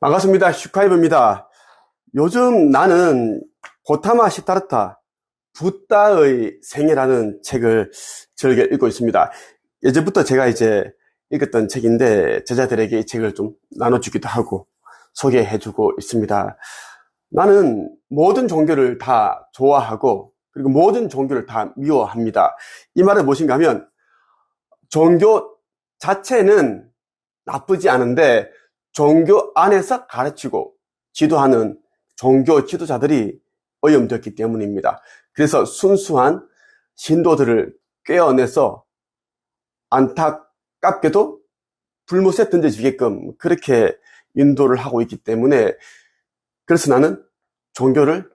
반갑습니다. 슈카이브입니다. 요즘 나는 고타마 시타르타 붓다의 생애라는 책을 즐겨 읽고 있습니다. 예전부터 제가 이제 읽었던 책인데 제자들에게 이 책을 좀 나눠주기도 하고 소개해주고 있습니다. 나는 모든 종교를 다 좋아하고 그리고 모든 종교를 다 미워합니다. 이 말은 무엇인가 하면 종교 자체는 나쁘지 않은데 종교 안에서 가르치고 지도하는 종교 지도자들이 오염되었기 때문입니다. 그래서 순수한 신도들을 꿰어내서 안타깝게도 불못에 던져지게끔 그렇게 인도를 하고 있기 때문에 그래서 나는 종교를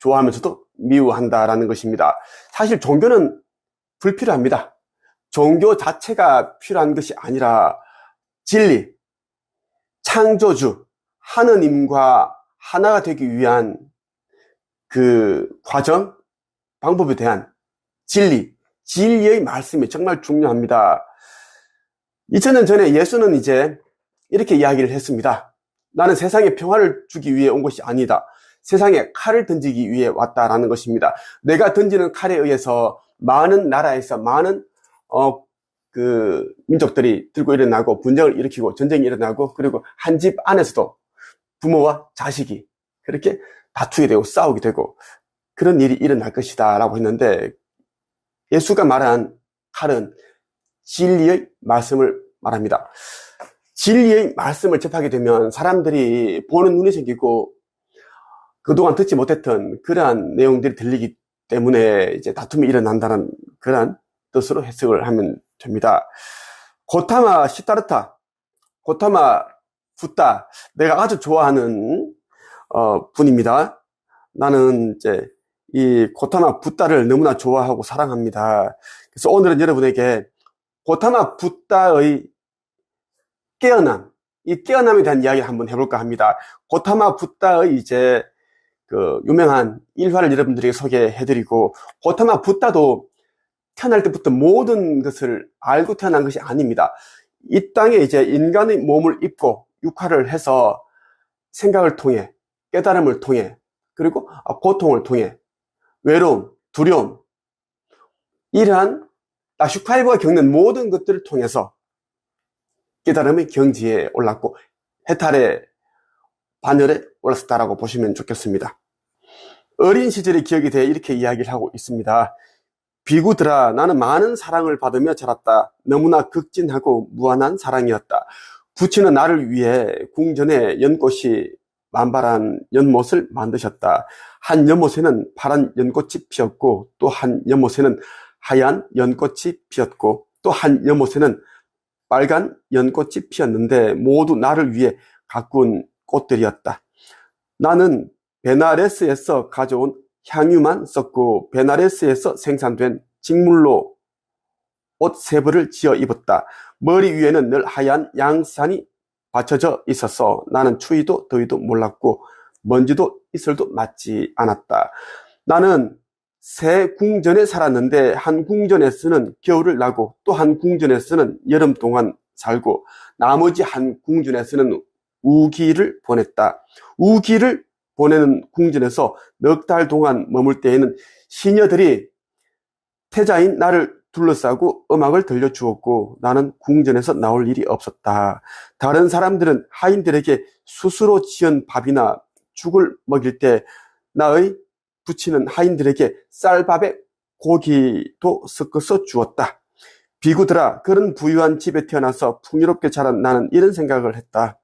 좋아하면서도 미워한다라는 것입니다. 사실 종교는 불필요합니다. 종교 자체가 필요한 것이 아니라 진리, 창조주, 하느님과 하나가 되기 위한 그 과정, 방법에 대한 진리, 진리의 말씀이 정말 중요합니다. 2000년 전에 예수는 이제 이렇게 이야기를 했습니다. 나는 세상에 평화를 주기 위해 온 것이 아니다. 세상에 칼을 던지기 위해 왔다라는 것입니다. 내가 던지는 칼에 의해서 많은 나라에서 많은 어, 그 민족들이 들고 일어나고 분쟁을 일으키고 전쟁이 일어나고 그리고 한 집 안에서도 부모와 자식이 그렇게 다투게 되고 싸우게 되고 그런 일이 일어날 것이다 라고 했는데 예수가 말한 칼은 진리의 말씀을 말합니다. 진리의 말씀을 접하게 되면 사람들이 보는 눈이 생기고 그동안 듣지 못했던 그러한 내용들이 들리기 때문에 이제 다툼이 일어난다는 그러한 뜻으로 해석을 하면 됩니다. 고타마 시타르타, 고타마 붓다, 내가 아주 좋아하는 어, 분입니다. 나는 이제 이 고타마 붓다를 너무나 좋아하고 사랑합니다. 그래서 오늘은 여러분에게 고타마 붓다의 깨어남, 이 깨어남에 대한 이야기를 한번 해볼까 합니다. 고타마 붓다의 이제 그 유명한 일화를 여러분들에게 소개해드리고 고타마 붓다도 태어날 때부터 모든 것을 알고 태어난 것이 아닙니다. 이 땅에 이제 인간의 몸을 입고 육화를 해서 생각을 통해 깨달음을 통해 그리고 고통을 통해 외로움, 두려움 이러한 나슈카이브가 겪는 모든 것들을 통해서 깨달음의 경지에 올랐고 해탈의 반열에 올랐다라고 보시면 좋겠습니다. 어린 시절의 기억에 대해 이렇게 이야기를 하고 있습니다. 비구들아 나는 많은 사랑을 받으며 자랐다. 너무나 극진하고 무한한 사랑이었다. 부친은 나를 위해 궁전에 연꽃이 만발한 연못을 만드셨다. 한 연못에는 파란 연꽃이 피었고 또 한 연못에는 하얀 연꽃이 피었고 또 한 연못에는 빨간 연꽃이 피었는데 모두 나를 위해 가꾼 꽃들이었다. 나는 베나레스에서 가져온 향유만 썼고 베나레스에서 생산된 직물로 옷 세 벌을 지어 입었다. 머리 위에는 늘 하얀 양산이 받쳐져 있어서 나는 추위도 더위도 몰랐고 먼지도 이슬도 맞지 않았다. 나는 세 궁전에 살았는데 한 궁전에서는 겨울을 나고 또 한 궁전에서는 여름 동안 살고 나머지 한 궁전에서는 우기를 보냈다. 우기를 보내는 궁전에서 넉 달 동안 머물 때에는 시녀들이 태자인 나를 둘러싸고 음악을 들려주었고 나는 궁전에서 나올 일이 없었다. 다른 사람들은 하인들에게 스스로 지은 밥이나 죽을 먹일 때 나의 부치는 하인들에게 쌀밥에 고기도 섞어서 주었다. 비구들아, 그런 부유한 집에 태어나서 풍요롭게 자란 나는 이런 생각을 했다.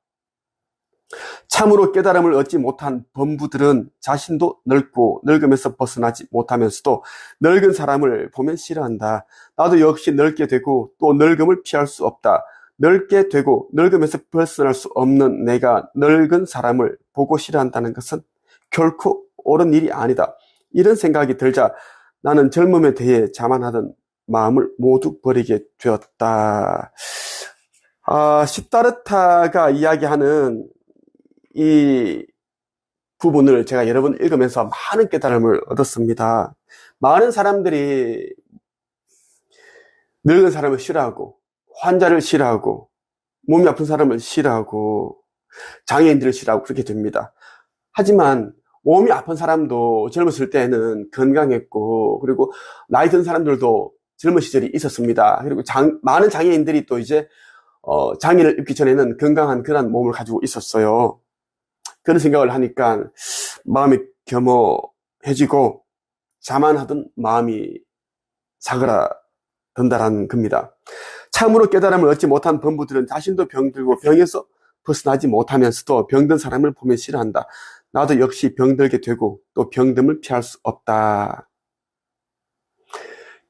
참으로 깨달음을 얻지 못한 범부들은 자신도 늙고 늙으면서 벗어나지 못하면서도 늙은 사람을 보면 싫어한다. 나도 역시 늙게 되고 또 늙음을 피할 수 없다. 늙게 되고 늙으면서 벗어날 수 없는 내가 늙은 사람을 보고 싫어한다는 것은 결코 옳은 일이 아니다. 이런 생각이 들자 나는 젊음에 대해 자만하던 마음을 모두 버리게 되었다. 아, 시타르타가 이야기하는 이 부분을 제가 여러 번 읽으면서 많은 깨달음을 얻었습니다. 많은 사람들이 늙은 사람을 싫어하고, 환자를 싫어하고, 몸이 아픈 사람을 싫어하고, 장애인들을 싫어하고 그렇게 됩니다. 하지만 몸이 아픈 사람도 젊었을 때는 건강했고 그리고 나이 든 사람들도 젊은 시절이 있었습니다. 그리고 장, 많은 장애인들이 또 이제 어, 장애를 입기 전에는 건강한 그런 몸을 가지고 있었어요. 그런 생각을 하니까 마음이 겸허해지고 자만하던 마음이 사그라든다라는 겁니다. 참으로 깨달음을 얻지 못한 범부들은 자신도 병들고 병에서 벗어나지 못하면서도 병든 사람을 보면 싫어한다. 나도 역시 병들게 되고 또 병듦을 피할 수 없다.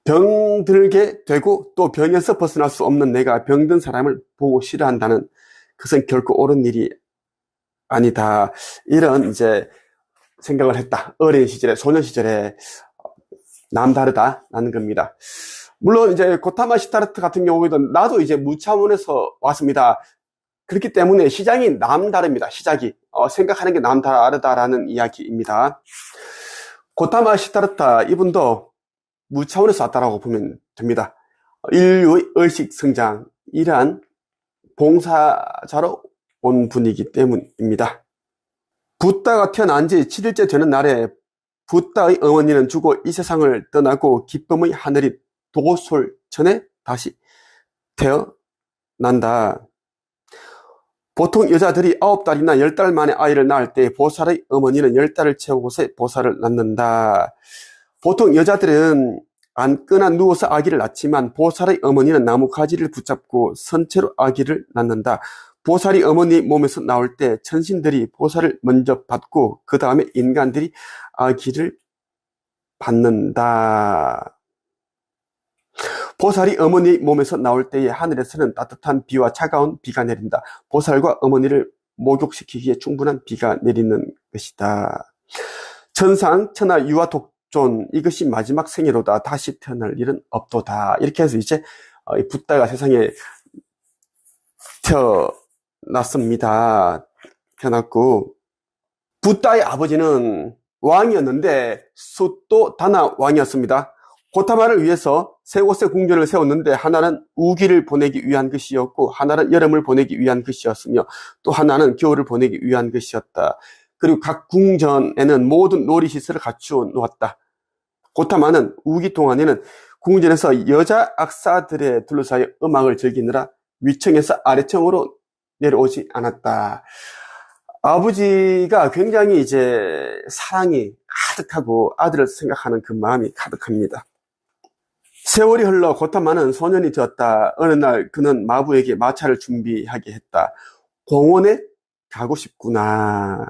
병들게 되고 또 병에서 벗어날 수 없는 내가 병든 사람을 보고 싫어한다는 그것은 결코 옳은 일이 아니다. 이런 이제 생각을 했다. 어린 시절에, 소년 시절에 남다르다 라는 겁니다. 물론 이제 고타마 시타르트 같은 경우에도 나도 이제 무차원에서 왔습니다. 그렇기 때문에 시장이 남다릅니다. 시작이 어, 생각하는 게 남다르다라는 이야기입니다. 고타마 시타르타 이분도 무차원에서 왔다라고 보면 됩니다. 인류의 의식 성장 이러한 봉사자로 온 분이기 때문입니다. 붓다가 태어난 지 7일째 되는 날에 붓다의 어머니는 죽어 이 세상을 떠나고 기쁨의 하늘이 도솔천에 다시 태어난다. 보통 여자들이 아홉 달이나 열달 만에 아이를 낳을 때 보살의 어머니는 열 달을 채우고서 보살을 낳는다. 보통 여자들은 앉거나 누워서 아기를 낳지만 보살의 어머니는 나무 가지를 붙잡고 선체로 아기를 낳는다. 보살이 어머니 몸에서 나올 때 천신들이 보살을 먼저 받고 그 다음에 인간들이 아기를 받는다. 보살이 어머니 몸에서 나올 때에 하늘에서는 따뜻한 비와 차가운 비가 내린다. 보살과 어머니를 목욕시키기에 충분한 비가 내리는 것이다. 천상, 천하, 유아, 독존 이것이 마지막 생애로다. 다시 태어날 일은 없도다. 이렇게 해서 이제 어, 붓다가 세상에 태어 났습니다. 태어났고 붓다의 아버지는 왕이었는데 숫도 다나 왕이었습니다. 고타마를 위해서 세 곳의 궁전을 세웠는데 하나는 우기를 보내기 위한 것이었고 하나는 여름을 보내기 위한 것이었으며 또 하나는 겨울을 보내기 위한 것이었다. 그리고 각 궁전에는 모든 놀이시설을 갖추어 놓았다. 고타마는 우기 동안에는 궁전에서 여자 악사들의 둘러싸여 음악을 즐기느라 위층에서 아래층으로 내려오지 않았다. 아버지가 굉장히 이제 사랑이 가득하고 아들을 생각하는 그 마음이 가득합니다. 세월이 흘러 고타마는 소년이 되었다. 어느 날 그는 마부에게 마차를 준비하게 했다. 공원에 가고 싶구나.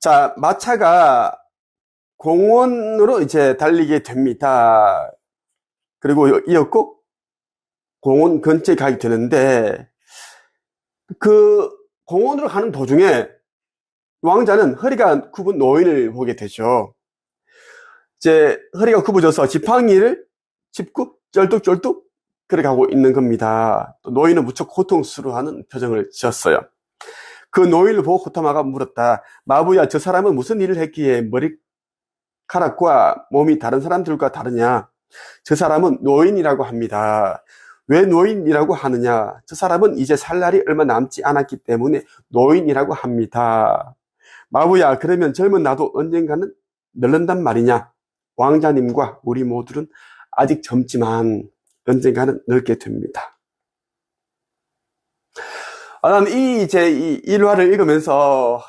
자, 마차가 공원으로 이제 달리게 됩니다. 그리고 이었고 공원 근처에 가게 되는데 그 공원으로 가는 도중에 왕자는 허리가 굽은 노인을 보게 되죠. 이제 허리가 굽어져서 지팡이를 짚고 쩔뚝쩔뚝 그래 가고 있는 겁니다. 또 노인은 무척 고통스러워하는 표정을 지었어요. 그 노인을 보고 코타마가 물었다. 마부야, 저 사람은 무슨 일을 했기에 머리카락과 몸이 다른 사람들과 다르냐? 저 사람은 노인이라고 합니다. 왜 노인이라고 하느냐? 저 사람은 이제 살 날이 얼마 남지 않았기 때문에 노인이라고 합니다. 마부야, 그러면 젊은 나도 언젠가는 늙는단 말이냐? 왕자님과 우리 모두는 아직 젊지만 언젠가는 늙게 됩니다. 아, 난이 이제 이 일화를 읽으면서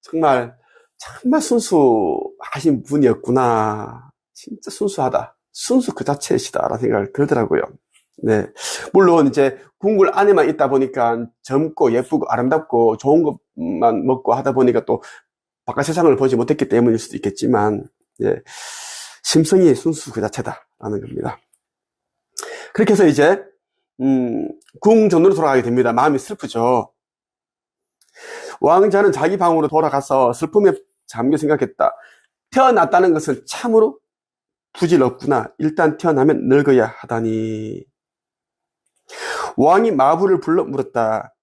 정말 정말 순수하신 분이었구나. 진짜 순수하다. 순수 그 자체이시다라는 생각을 들더라고요. 네. 물론 이제 궁궐 안에만 있다 보니까 젊고 예쁘고 아름답고 좋은 것만 먹고 하다 보니까 또 바깥 세상을 보지 못했기 때문일 수도 있겠지만, 예. 심성이 순수 그 자체다라는 겁니다. 그렇게 해서 이제 음, 궁전으로 돌아가게 됩니다. 마음이 슬프죠. 왕자는 자기 방으로 돌아가서 슬픔에 잠겨 생각했다. 태어났다는 것은 참으로 부질없구나. 일단 태어나면 늙어야 하다니. 왕이 마부를 불러 물었다.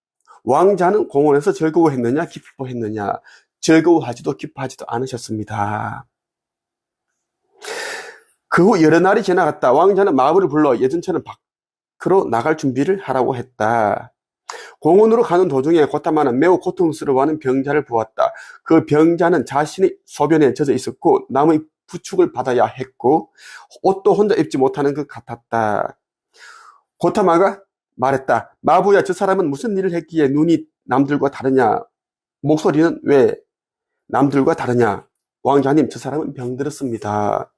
왕자는 공원에서 즐거워했느냐, 기뻐했느냐? 즐거워하지도 기뻐하지도 않으셨습니다. 그 후 여러 날이 지나갔다. 왕자는 마부를 불러 예전처럼 밖으로 나갈 준비를 하라고 했다. 공원으로 가는 도중에 고타마는 매우 고통스러워하는 병자를 보았다. 그 병자는 자신의 소변에 젖어 있었고 남의 부축을 받아야 했고 옷도 혼자 입지 못하는 것 같았다. 고타마가 말했다. 마부야 저 사람은 무슨 일을 했기에 눈이 남들과 다르냐? 목소리는 왜 남들과 다르냐? 왕자님 저 사람은 병들었습니다.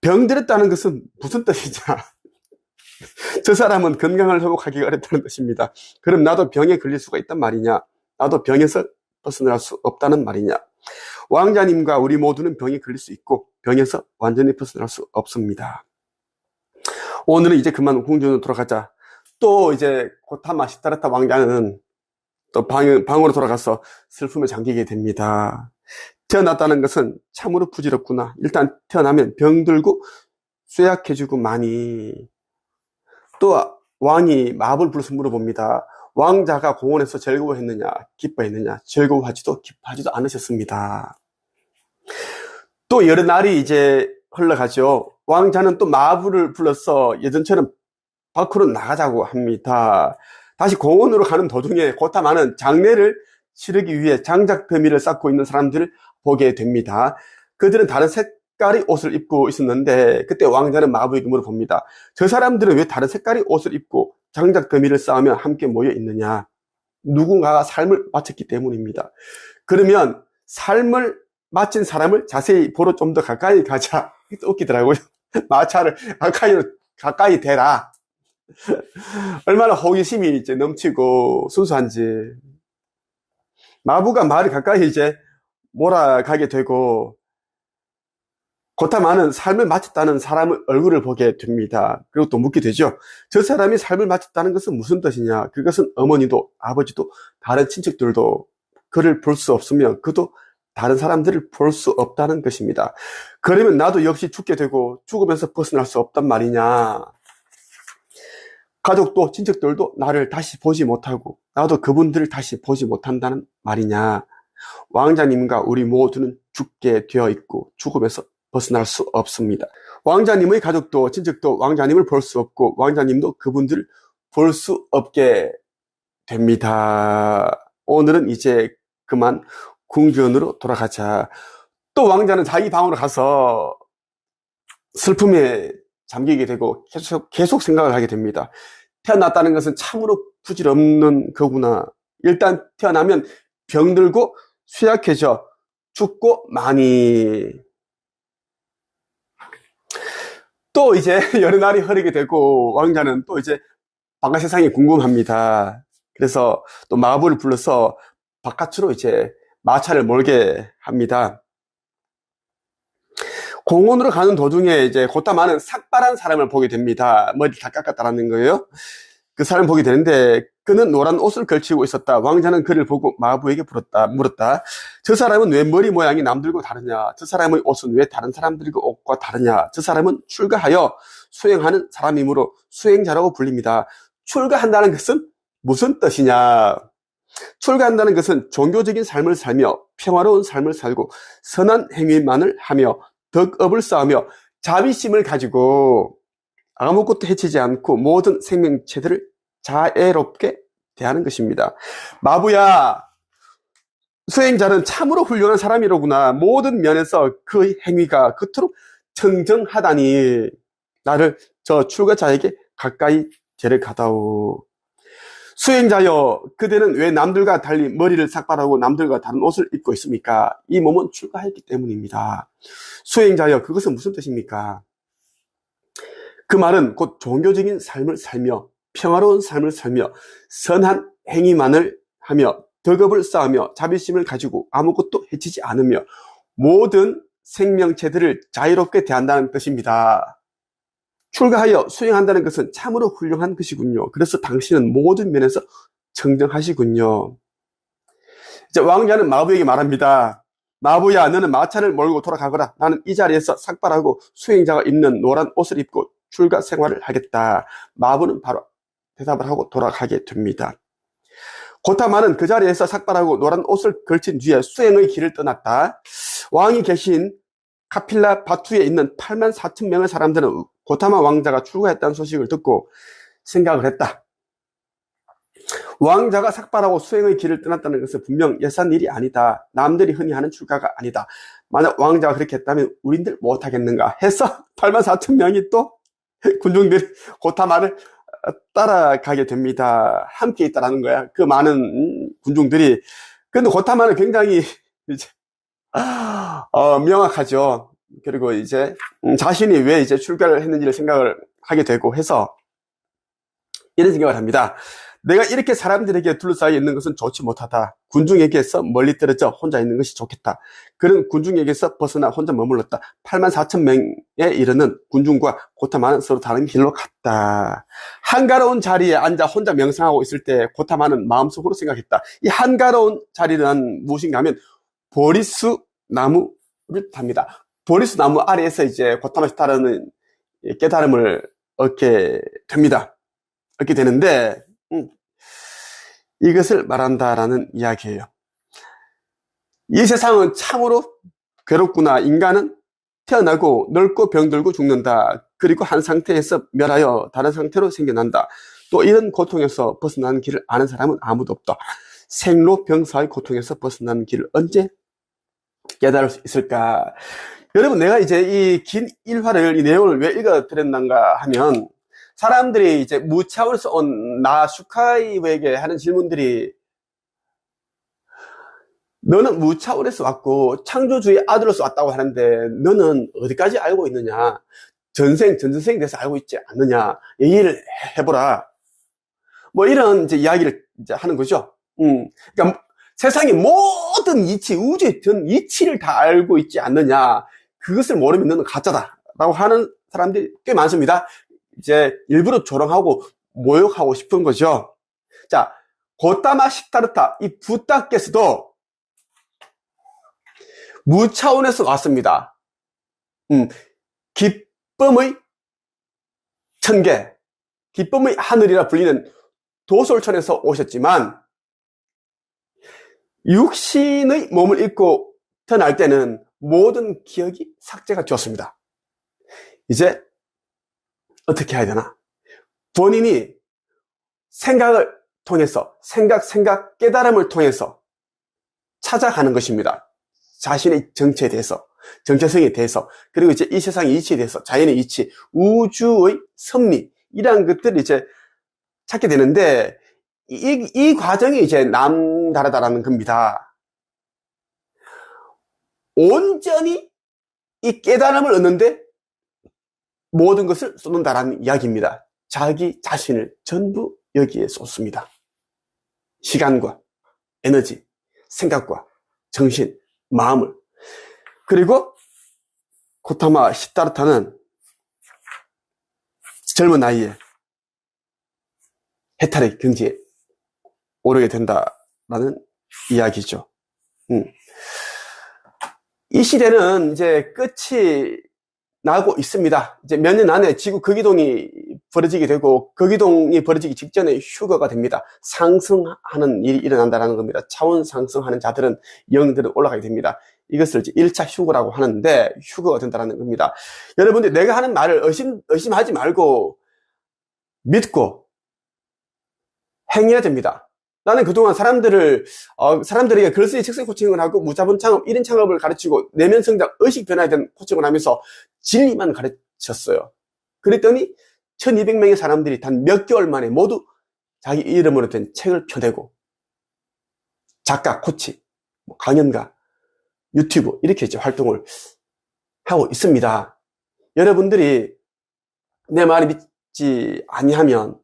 병들었다는 것은 무슨 뜻이냐? 저 사람은 건강을 회복하기가 어렵다는 뜻입니다. 그럼 나도 병에 걸릴 수가 있단 말이냐? 나도 병에서 벗어날 수 없다는 말이냐? 왕자님과 우리 모두는 병에 걸릴 수 있고 병에서 완전히 벗어날 수 없습니다. 오늘은 이제 그만 궁전으로 돌아가자. 또 이제 고타마 시타르타 왕자는 또 방, 방으로 돌아가서 슬픔에 잠기게 됩니다. 태어났다는 것은 참으로 부질없구나. 일단 태어나면 병들고 쇠약해지고 많이 또 왕이 마법을 불러서 물어봅니다. 왕자가 공원에서 즐거워했느냐, 기뻐했느냐, 즐거워하지도 기뻐하지도 않으셨습니다. 또 여러 날이 이제 흘러가죠. 왕자는 또 마부를 불러서 예전처럼 밖으로 나가자고 합니다. 다시 공원으로 가는 도중에 고타마는 장례를 치르기 위해 장작 더미를 쌓고 있는 사람들을 보게 됩니다. 그들은 다른 색깔의 옷을 입고 있었는데 그때 왕자는 마부에게 물어봅니다. 저 사람들은 왜 다른 색깔의 옷을 입고 장작 더미를 쌓으며 함께 모여 있느냐? 누군가가 삶을 마쳤기 때문입니다. 그러면 삶을 마친 사람을 자세히 보러 좀 더 가까이 가자. 웃기더라고요. 마차를 가까이, 가까이 대라. 얼마나 호기심이 이제 넘치고 순수한지. 마부가 말을 가까이 이제 몰아가게 되고, 고타마는 삶을 마쳤다는 사람의 얼굴을 보게 됩니다. 그리고 또 묻게 되죠. 저 사람이 삶을 마쳤다는 것은 무슨 뜻이냐? 그것은 어머니도 아버지도 다른 친척들도 그를 볼 수 없으며 그도 다른 사람들을 볼 수 없다는 것입니다. 그러면 나도 역시 죽게 되고 죽으면서 벗어날 수 없단 말이냐? 가족도 친척들도 나를 다시 보지 못하고 나도 그분들을 다시 보지 못한다는 말이냐? 왕자님과 우리 모두는 죽게 되어 있고 죽음에서 벗어날 수 없습니다. 왕자님의 가족도 친척도 왕자님을 볼 수 없고 왕자님도 그분들을 볼 수 없게 됩니다. 오늘은 이제 그만 궁전으로 돌아가자. 또 왕자는 자기 방으로 가서 슬픔에 잠기게 되고 계속, 계속 생각을 하게 됩니다. 태어났다는 것은 참으로 부질없는 거구나. 일단 태어나면 병들고 쇠약해져 죽고 많이 또 이제 여러 날이 흐르게 되고 왕자는 또 이제 바깥 세상이 궁금합니다. 그래서 또 마부를 불러서 바깥으로 이제 마차를 몰게 합니다. 공원으로 가는 도중에 이제 곧다 많은 삭발한 사람을 보게 됩니다. 머리 다 깎았다라는 거예요. 그 사람을 보게 되는데 그는 노란 옷을 걸치고 있었다. 왕자는 그를 보고 마부에게 물었다. 물었다. 저 사람은 왜 머리 모양이 남들과 다르냐? 저 사람의 옷은 왜 다른 사람들과 옷과 다르냐? 저 사람은 출가하여 수행하는 사람이므로 수행자라고 불립니다. 출가한다는 것은 무슨 뜻이냐? 출가한다는 것은 종교적인 삶을 살며 평화로운 삶을 살고 선한 행위만을 하며 덕업을 쌓으며 자비심을 가지고 아무것도 해치지 않고 모든 생명체들을 자애롭게 대하는 것입니다. 마부야, 수행자는 참으로 훌륭한 사람이로구나. 모든 면에서 그 행위가 그토록 청정하다니 나를 저 출가자에게 가까이 데려가다오. 수행자여, 그대는 왜 남들과 달리 머리를 삭발하고 남들과 다른 옷을 입고 있습니까? 이 몸은 출가했기 때문입니다. 수행자여, 그것은 무슨 뜻입니까? 그 말은 곧 종교적인 삶을 살며 평화로운 삶을 살며 선한 행위만을 하며 덕업을 쌓으며 자비심을 가지고 아무것도 해치지 않으며 모든 생명체들을 자유롭게 대한다는 뜻입니다. 출가하여 수행한다는 것은 참으로 훌륭한 것이군요. 그래서 당신은 모든 면에서 정정하시군요. 이제 왕자는 마부에게 말합니다. 마부야, 너는 마차를 몰고 돌아가거라. 나는 이 자리에서 삭발하고 수행자가 입는 노란 옷을 입고 출가 생활을 하겠다. 마부는 바로 대답을 하고 돌아가게 됩니다. 고타마는 그 자리에서 삭발하고 노란 옷을 걸친 뒤에 수행의 길을 떠났다. 왕이 계신 카필라 바투에 있는 8만 4천 명의 사람들은 고타마 왕자가 출가했다는 소식을 듣고 생각을 했다. 왕자가 삭발하고 수행의 길을 떠났다는 것은 분명 예산 일이 아니다. 남들이 흔히 하는 출가가 아니다. 만약 왕자가 그렇게 했다면 우린들 못하겠는가 해서 8만 4천 명이 또 군중들이 고타마를 따라가게 됩니다. 함께 있다라는 거야. 그 많은 군중들이. 근데 고타마는 굉장히 이제 어, 명확하죠. 그리고 이제 음, 자신이 왜 이제 출가를 했는지를 생각을 하게 되고 해서 이런 생각을 합니다. 내가 이렇게 사람들에게 둘러싸여 있는 것은 좋지 못하다. 군중에게서 멀리 떨어져 혼자 있는 것이 좋겠다. 그런 군중에게서 벗어나 혼자 머물렀다. 8만 4천 명에 이르는 군중과 고타마는 서로 다른 길로 갔다. 한가로운 자리에 앉아 혼자 명상하고 있을 때 고타마는 마음속으로 생각했다. 이 한가로운 자리는 무엇인가 하면 보리수 나무를 답니다. 보리수 나무 아래에서 이제 고타마시 따르는 깨달음을 얻게 됩니다. 얻게 되는데 음, 이것을 말한다라는 이야기예요. 이 세상은 참으로 괴롭구나. 인간은 태어나고 늙고 병들고 죽는다. 그리고 한 상태에서 멸하여 다른 상태로 생겨난다. 또 이런 고통에서 벗어나는 길을 아는 사람은 아무도 없다. 생로병사의 고통에서 벗어나는 길을 언제 깨달을 수 있을까? 여러분, 내가 이제 이 긴 일화를, 이 내용을 왜 읽어드렸는가 하면, 사람들이 이제 무차원에서 온나 슈카이에게 하는 질문들이 너는 무차원에서 왔고 창조주의 아들로서 왔다고 하는데 너는 어디까지 알고 있느냐? 전생, 전전생에 대해서 알고 있지 않느냐? 얘기를 해보라. 뭐 이런 이제 이야기를 이제 하는 거죠. 음. 그러니까 세상의 모든 이치, 우주의 전 이치를 다 알고 있지 않느냐? 그것을 모르면 너는 가짜다. 라고 하는 사람들이 꽤 많습니다. 이제 일부러 조롱하고 모욕하고 싶은 거죠. 자, 고타마 식타르타, 이 부타께서도 무차원에서 왔습니다. 음, 기쁨의 천계, 기쁨의 하늘이라 불리는 도솔천에서 오셨지만, 육신의 몸을 입고 태어날 때는 모든 기억이 삭제가 되었습니다. 이제 어떻게 해야 되나? 본인이 생각을 통해서, 생각, 생각, 깨달음을 통해서 찾아가는 것입니다. 자신의 정체에 대해서, 정체성에 대해서, 그리고 이제 이 세상의 이치에 대해서, 자연의 이치, 우주의 섭리, 이러한 것들을 이제 찾게 되는데, 이, 이 과정이 이제 남다르다라는 겁니다. 온전히 이 깨달음을 얻는데 모든 것을 쏟는다라는 이야기입니다. 자기 자신을 전부 여기에 쏟습니다. 시간과 에너지, 생각과 정신, 마음을. 그리고 고타마 시타르타는 젊은 나이에 해탈의 경지에 오르게 된다라는 이야기죠. 음. 이 시대는 이제 끝이 나고 있습니다. 이제 몇 년 안에 지구 거기동이 벌어지게 되고 거기동이 벌어지기 직전에 휴거가 됩니다. 상승하는 일이 일어난다는 겁니다. 차원 상승하는 자들은 영들은 올라가게 됩니다. 이것을 이제 1차 휴거라고 하는데 휴거가 된다는 겁니다. 여러분들 내가 하는 말을 의심, 의심하지 말고 믿고 행해야 됩니다. 나는 그동안 사람들을, 어, 사람들에게 글쓰기 책상 코칭을 하고 무자본 창업, 1인 창업을 가르치고 내면 성장, 의식 변화에 대한 코칭을 하면서 진리만 가르쳤어요. 그랬더니 1200명의 사람들이 단 몇 개월 만에 모두 자기 이름으로 된 책을 펴내고 작가, 코치, 뭐 강연가, 유튜브 이렇게 이제 활동을 하고 있습니다. 여러분들이 내 말이 믿지 아니하면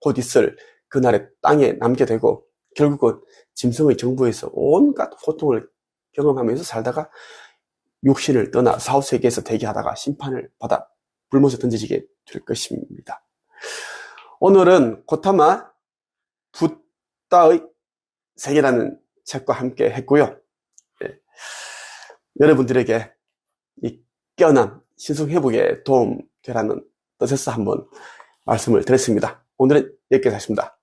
곧 있을 그날의 땅에 남게 되고 결국은 짐승의 정부에서 온갖 고통을 경험하면서 살다가 육신을 떠나 사후세계에서 대기하다가 심판을 받아 불못에 던지게 될 것입니다. 오늘은 고타마 붓다의 세계라는 책과 함께 했고요. 네. 여러분들에게 이 깨어난 신성회복에 도움 되라는 뜻에서 한번 말씀을 드렸습니다. 오늘은 여기까지 하겠습니다.